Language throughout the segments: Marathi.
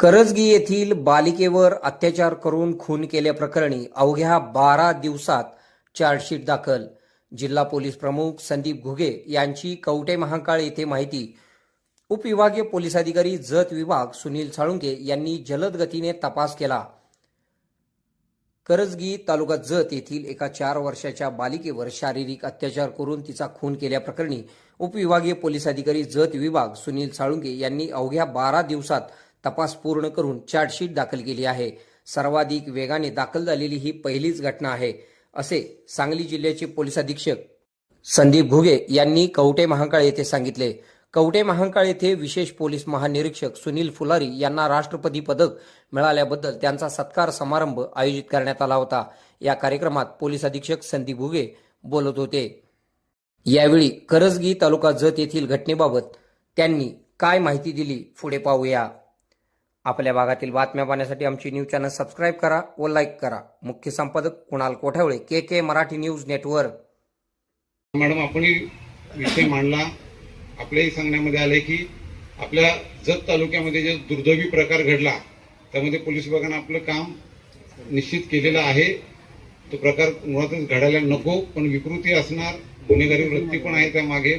करजगी येथील बालिकेवर अत्याचार करून खून केल्याप्रकरणी अवघ्या बारा दिवसात चार्जशीट दाखल. जिल्हा पोलीस प्रमुख संदीप घुगे यांची कवटे महाकाळ येथे माहिती. उपविभागीय पोलीस अधिकारी जत विभाग सुनील साळुंके यांनी जलद गतीने तपास केला. करजगी तालुका जत येथील एका चार वर्षाच्या बालिकेवर शारीरिक अत्याचार करून तिचा खून केल्याप्रकरणी उपविभागीय पोलीस अधिकारी जत विभाग सुनील साळुंके यांनी अवघ्या बारा दिवसात तपास पूर्ण करून चार्जशीट दाखल केली आहे. सर्वाधिक वेगाने दाखल झालेली ही पहिलीच घटना आहे असे सांगली जिल्ह्याचे पोलीस अधीक्षक संदीप घुगे यांनी कवटे महाकाळ येथे सांगितले. कवटे महाकाळ येथे विशेष पोलीस महानिरीक्षक सुनील फुलारी यांना राष्ट्रपती पदक मिळाल्याबद्दल त्यांचा सत्कार समारंभ आयोजित करण्यात आला होता. या कार्यक्रमात पोलीस अधीक्षक संदीप घुगे बोलत होते. यावेळी करजगी तालुका जत येथील घटनेबाबत त्यांनी काय माहिती दिली पुढे पाहूया. आपल्या भागातील बातम्या पाहण्यासाठी आमची न्यूज चॅनल सबस्क्राईब करा व लाईक करा. मुख्य संपादक Kunal Kothawale K K Marathi news network. Madam आपण विषय मांडला. आपल्याही सांगण्यामध्ये आले की आपल्या जत तालुक्यामध्ये जे दुर्दैवी प्रकार घडला त्यामध्ये पोलीस विभागानं आपलं काम निश्चित केलेलं आहे. तो प्रकार मुळातच घडायला नको पण विकृती असणार गुन्हेगारी वृत्ती पण आहे त्यामागे.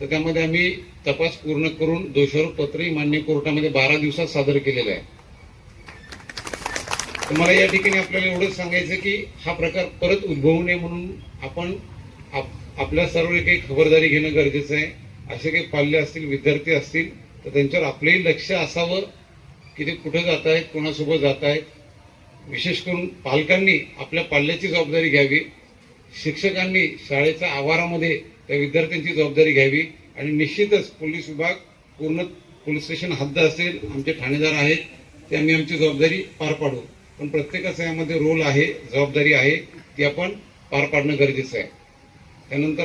तर त्यामध्ये आम्ही तपास पूर्ण करून दोषारोप पत्रही मान्य कोर्टामध्ये बारा दिवसात सादर केलेलं आहे. तर मला या ठिकाणी आपल्याला एवढंच सांगायचं की हा प्रकार परत उद्भवू नये म्हणून आपण आप- आपल्या सर्व काही खबरदारी घेणं गरजेचं आहे. असे काही पाल्य असतील विद्यार्थी असतील तर त्यांच्यावर आपलंही लक्ष असावं की ते कुठं जात आहेत कोणासोबत जात आहेत. विशेष करून पालकांनी आपल्या पाल्याची जबाबदारी घ्यावी. शिक्षकांनी शाळेच्या आवारामध्ये त्या विद्यार्थ्यांची जबाबदारी घ्यावी आणि निश्चितच पोलीस विभाग पूर्ण पोलीस स्टेशन हद्द असेल आमचे ठाणेदार आहेत ते आम्ही आमची जबाबदारी पार पाडू. पण प्रत्येकाचा यामध्ये रोल आहे जबाबदारी आहे ती आपण पार पाडणं गरजेचं आहे. त्यानंतर